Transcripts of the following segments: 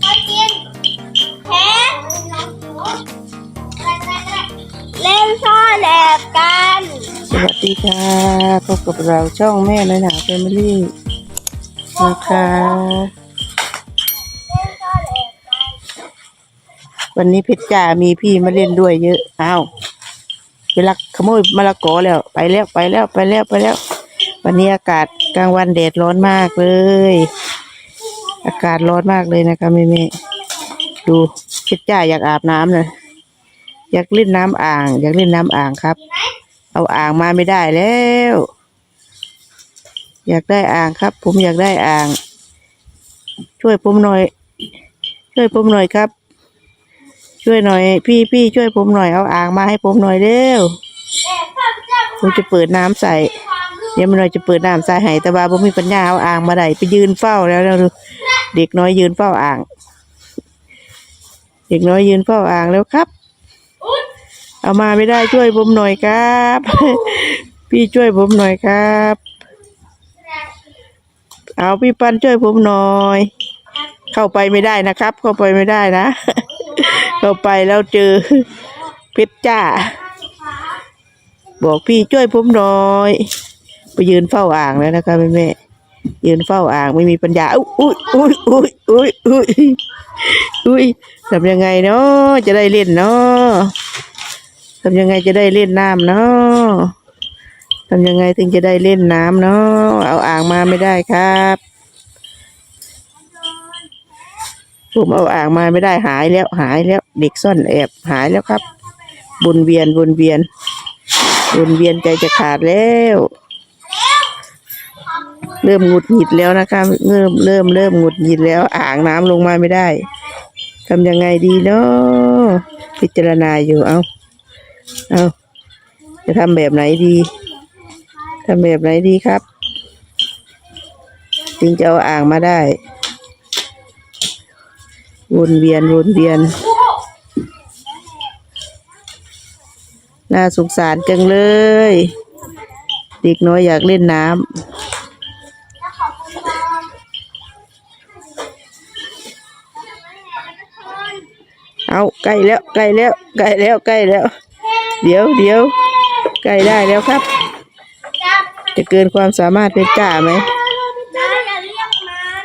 ไม่กินแพ้เล่นซ่อนแอบกัน สวัสดีค่ะพบกับเราช่องแม่น้อยหนาแฟมิลี่นะคะเล่นซ่อนแอบกันวันนี้เพชรจ่ามีพี่มาเล่นด้วยเยอะอ้าวเวลาขโมยมะละกอแล้วไปแล้วไปแล้วไปแล้วไปแล้ว วันนี้อากาศกลางวันแดดร้อนมากเลย อากาศร้อนมากเลยนะคะแม่แม่ๆดูเพชรจ่าอยากอาบน้ำเลยอยากเล่นน้ำอ่าง อยากเล่นน้ำอ่างครับ เอาอ่างมาไม่ได้แล้ว อยากได้อ่างครับ ผมอยากได้อ่าง ช่วยผมหน่อย ช่วยผมหน่อยครับ ช่วยหน่อย พี่พี่ช่วยผมหน่อยเอาอ่างมาให้ผมหน่อยเร็วผมจะเปิดน้ำใส่เดี๋ยวมันหน่อยจะเปิดน้ำใส่ให้แต่ว่าผมมีปัญญาเอาอ่างมาได้ไปยืนเฝ้าแล้วแล้วดู เด็กน้อยยืนเฝ้าอ่าง เด็กน้อยยืนเฝ้าอ่างแล้วครับ เอามาไม่ได้ช่วยผมหน่อยครับ พี่ช่วยผมหน่อยครับ เอาพี่ปันช่วยผมหน่อย เข้าไปไม่ได้นะครับ เข้าไปไม่ได้นะ เข้าไปแล้วเจอเพชรจ้า บอกพี่ช่วยผมหน่อย ไปยืนเฝ้าอ่างแล้วนะคะแม่แม่ ยืนเฝ้าอ่างไม่มีปัญญาอุ้ยอุ้ยอุ้ยอุ้ยอุ้ยอุ้ยทำยังไงเนาะจะได้เล่นเนาะทำยังไงจะได้เล่นน้ำเนาะทำยังไงถึงจะได้เล่นน้ำเนาะเอาอ่างมาไม่ได้ครับผมเอาอ่างมาไม่ได้หายแล้วหายแล้วเด็กซ่อนแอบหายแล้วครับวนเวียนวนเวียนวนเวียนใจจะขาดแล้ว เริ่มหงุดหงิดแล้วนะคะ เริ่มเริ่มเริ่มหงุดหงิดแล้ว อ่างน้ำลงมาไม่ได้ทำยังไงดีเนาะพิจารณาอยู่เอาเอาจะทำแบบไหนดีทำแบบไหนดีครับถึงจะเอาอ่างมาได้ วนเวียนวนเวียนน่าสงสารจังเลย เด็กน้อยอยากเล่นน้ำ ใกล้แล้วใกล้แล้วใกล้แล้วใกล้แล้ว เดี๋ยวเดี๋ยวใกล้ได้แล้วครับ จะเกินความสามารถเพชรจ้าไหมน้าอย่าเรียกมัน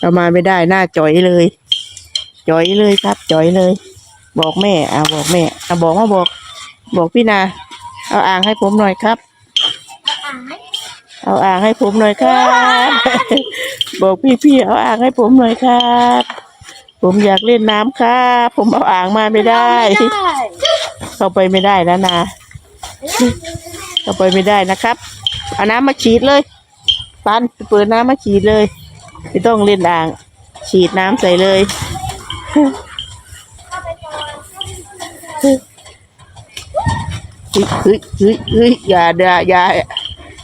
เอามาไม่ได้หน้าจ่อยเลยจ่อยเลยครับจ่อยเลย บอกแม่อ่าบอกแม่อ่าบอกมาบอก บอกพี่นาเอาอ่างให้ผมหน่อยครับอ่านไหมเอาอ่างให้ผมหน่อยครับ บอกพี่ๆเอาอ่างให้ผมหน่อยครับ ผมอยากเล่นน้ำครับ ผมเอาอ่างมาไม่ได้ เข้าไปไม่ได้นะนาเข้าไปไม่ได้นะครับ เอาน้ำมาฉีดเลย ปันไปเปิดน้ำมาฉีดเลย ไม่ต้องเล่นอ่าง ฉีดน้ำใส่เลย เฮ้ยเฮ้ยเฮ้ยเฮ้ยอย่าอย่าอย่า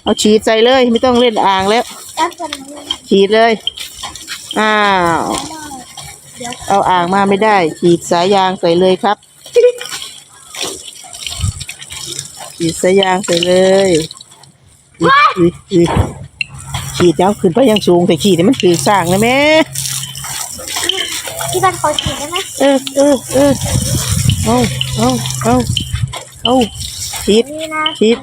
เอาฉีดใส่เลย ไม่ต้องเล่นอ่างแล้วจับกันเลยฉีดเลย อ้าว เอาอ่างมาไม่ได้ ฉีดสายยางใส่เลยครับ ฉีดสายยางใส่เลยอุ๊ยอุ๊ยอุ๊ยฉีดยังขึ้นไปยังสูงแต่ฉีดนี่มันคือสร้างนะแม่พี่บันขอฉีดได้ไหมเออเออเออเอาเอาเอาเอาฉีดนี่นะฉีด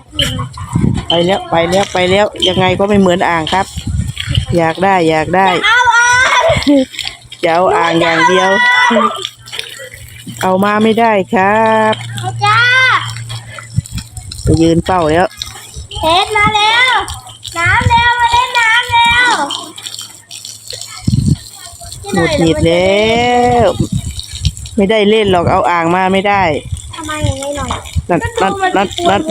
ไปแล้วไปแล้วไปแล้วยังไงก็ไม่เหมือนอ่างครับ อยากได้อยากได้เอาอะ จะเอาอ่างอย่างเดียว เอามาไม่ได้ครับเอาจ้าไปยืนเฝ้าแล้วเพชรมาแล้วน้ำแล้วมาเล่นน้ำแล้วหมดหงิดแล้ว ไม่ได้เล่นหรอกเอาอ่างมาไม่ได้ทำไมอย่างนี้หน่อยนั่นนั่นนั่นนั่น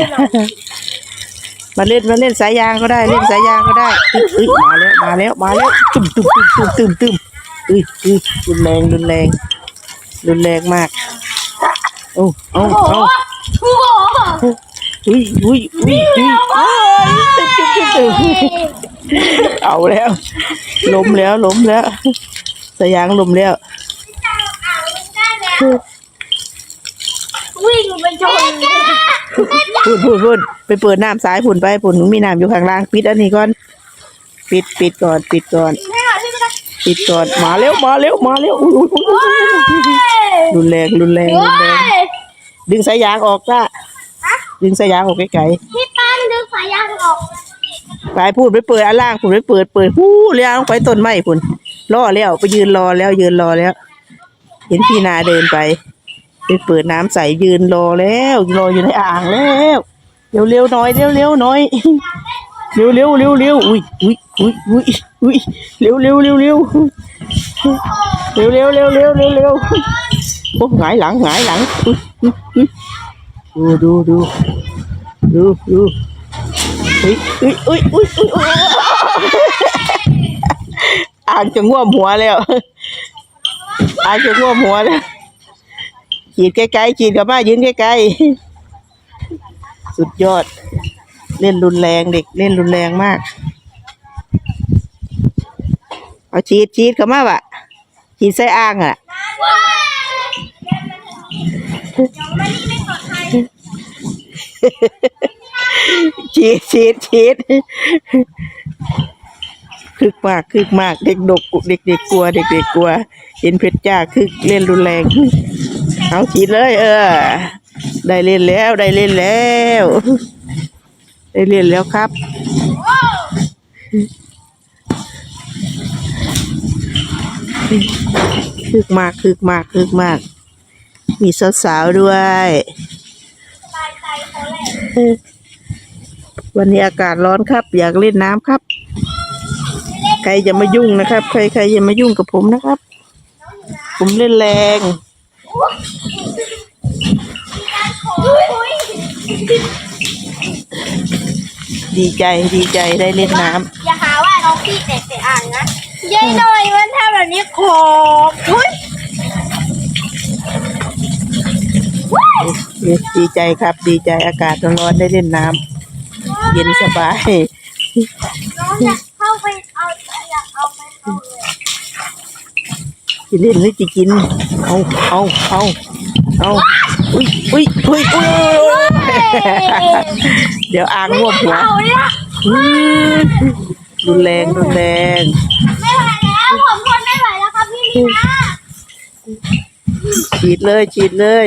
มาเล่นมาเล่นสายยางก็ได้เล่นสายยางก็ได้เอ้ยเอ้ยมาแล้วมาแล้วมาแล้วตึมตึมตึมตึมตึมตึมเอ้ยเอ้ยรุนแรงรุนแรงรุนแรงมากโอ้โอ้โอ้โอ้โอ้โหอุ้ยอุ้ยอุ้ยอุ้ยเอ้ยตึมตึมตึมตึมเอาแล้วล้มแล้วล้มแล้วสายยางล้มแล้ววิ่งไปชนพูดพูดพูดไปเปิดน้ำสายผุนไปผุนมีน้ำอยู่ข้างล่าง ปิดอันนี้ก่อน ปิดปิดก่อน ปิดก่อน ปิดก่อนมาเร็วมาเร็วมาเร็วอุ้ยอุ้ยอุ้ยอุ้ยรุนแรงรุนแรงรุนแรงดึงสายยางออกจ้าดึงสายยางออกไกลพี่ปันดึงสายยางออกๆไปพูดไปเปิดอันล่างพูดไปเปิดเปิดหู้เลี้ยงไปต้นไม้พุ่นรอแล้วไปยืนรอแล้วยืนรอแล้ว เห็นพี่นาเดินไปไปเปิดน้ำใสยืนรอแล้วรออยู่ในอ่างแล้วเร็วเร็วๆหน่อยเร็วเร็วๆหน่อย เร็วเร็วเร็วเร็วอุ้ยอุ้ยอุ้ยอุ้ยอุ้ยเร็วเร็วเร็วเร็วเร็วเร็วเร็วเร็วเร็วเร็วโอ้หงายหลังหงายหลังอุ๊ยอุ๊ยอุ๊ยดูดูดูดูดูอุ้ยอุ้ยอุ้ยอุ้ยอุ้ยอุ๊ยอ่างจะง่วมหัวแล้วอาจจะท่วมหัวแล้วขีดไกลๆขีดกับมายืนใกล้ๆสุดยอด เล่นรุนแรงเด็กเล่นรุนแรงมาก เอาฉีดฉีดกับมาบะฉีดใส่อ่างอะฉีดฉีดฉีดคึกมากคึกมาก เด็กดกเด็กเด็กกลัว เด็กเด็กกลัว เห็นเพชรจ้าคึกเล่นรุนแรง เอาฉีดเลย เออ ได้เล่นแล้วได้เล่นแล้ว ได้เล่นแล้วครับ คึกมากคึกมากคึกมาก มีสาวๆด้วย วันนี้อากาศร้อนครับ อยากเล่นน้ำครับ ใครจะมายุ่งนะครับ ใครใครจะมายุ่งกับผมนะครับ ผมเล่นแรงอ ดีใจดีใจได้เล่นน้อย่าหาว่าน้องพี่เตะเตะอ่างนะยายหน่อยมันทำแบบนี้ขอบอุ้ยำดีใจครับ ดีใจอากาศร้อนๆได้เล่นน้ำเย็นสบาย น้องอยากเข้าไปเอาอยากเอาไปเอาเลยจะเล่นหรือจะกิน เอาเอาเอาเอา อุ้ยอุ้ยอุ้ยอุ้ยอุ้ยเดี๋ยวอ่างง่วมหัวเอาเนี่ยอื้อรุนแรงรุนแรงไม่ไหวแล้วผมทนไม่ไหวแล้วครับพี่มีนาฉีดเลยฉีดเลย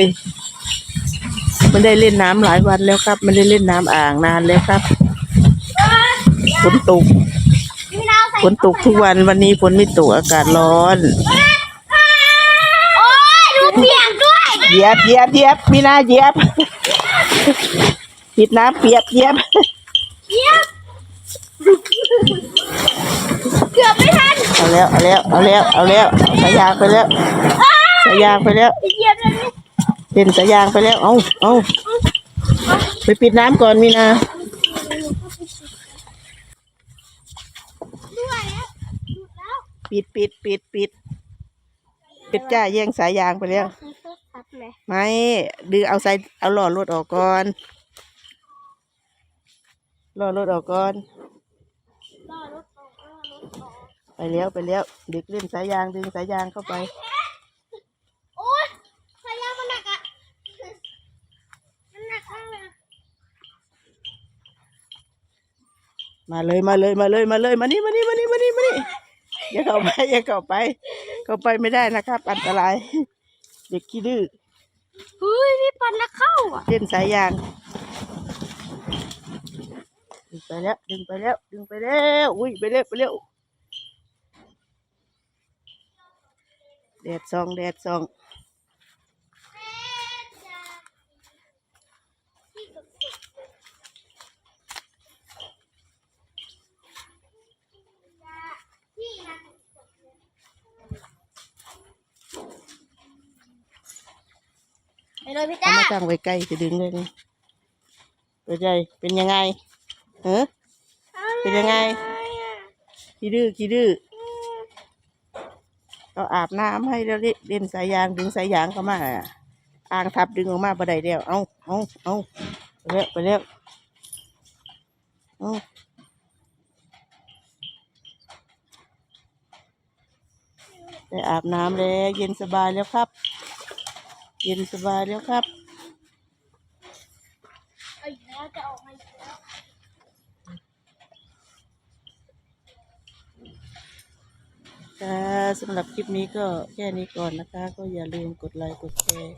มันได้เล่นน้ำหลายวันแล้วครับ มันได้เล่นน้ำอ่างนานแล้วครับฝนตกพี่นาใส่ฝนตกทุกวันวันนี้ฝนไม่ตกอากาศร้อน เหยียบเหยียบเหยียบมีนาเหยียบปิดน้ำเปียกเหยียบเยี่ยมเกือบไม่ทันเอาแล้วเอาแล้วเอาแล้วเอาแล้วเอาสายยางไปแล้วสายยางไปแล้วเหยียบเลยนี่เป็นสายยางไปแล้วเอาเอาไปปิดน้ำก่อนมีนาด้วยแล้วหยุดแล้วปิดปิดปิดปิดปิดจ้าแย่งสายยางไปแล้ว คือโทรศัพท์เลยไม่ดือเอาใส่เอาหลอดรถออกก่อนหลอดรถออกก่อนรอรถออกรอรถออกไปแล้วไปแล้วเด็กเล่นสายยางดึงสายยางเข้าไป โอ๊ยสายยางมันหนักอะมันหนักมากเลยอะมาเลยมาเลยมาเลยมาเลยมานี่มานี่มานี่มานี่มานี่อย่าเข้าไปอย่าเข้าไป เข้าไปไม่ได้นะครับ อันตราย เด็กขี้ดื้อ เฮ้ยพี่ปันแล้วเข้าอะเล่นสายยาง ดึงไปแล้ว ดึงไปแล้ว ดึงไปแล้ว อุ้ยไปเร็วไปเร็วแดดสองแดดสอง ไป เลยพี่เอาจ้ามาตั้งไว้ใกล้จะดึงเลยนี่เป็นไงเป็นยังไงเออเป็นยังไงขี้ดื้อขี้ดื้อเราอาบน้ำให้แล้วเล่นสายยางดึงสายยางเข้ามาอะอ่างทับดึงออกมาบ่ได้แล้วเอาเอาเอาไปแล้วไปแล้วเอาได้อาบน้ำแล้วเย็นสบายแล้วครับ เย็นสบายแล้วครับเอาอีกแล้วจะออกมาแล้วนะคะสำหรับคลิปนี้ก็แค่นี้ก่อนนะคะ ก็อย่าลืมกดไลค์กดแชร์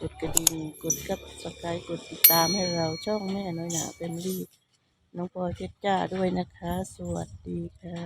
กดกระดิ่งกดกับสไครต์กดติดตามให้เราช่องแม่น้อยหนาเป็นรีน้องพลอยเพชรจ้าด้วยนะคะ สวัสดีค่ะ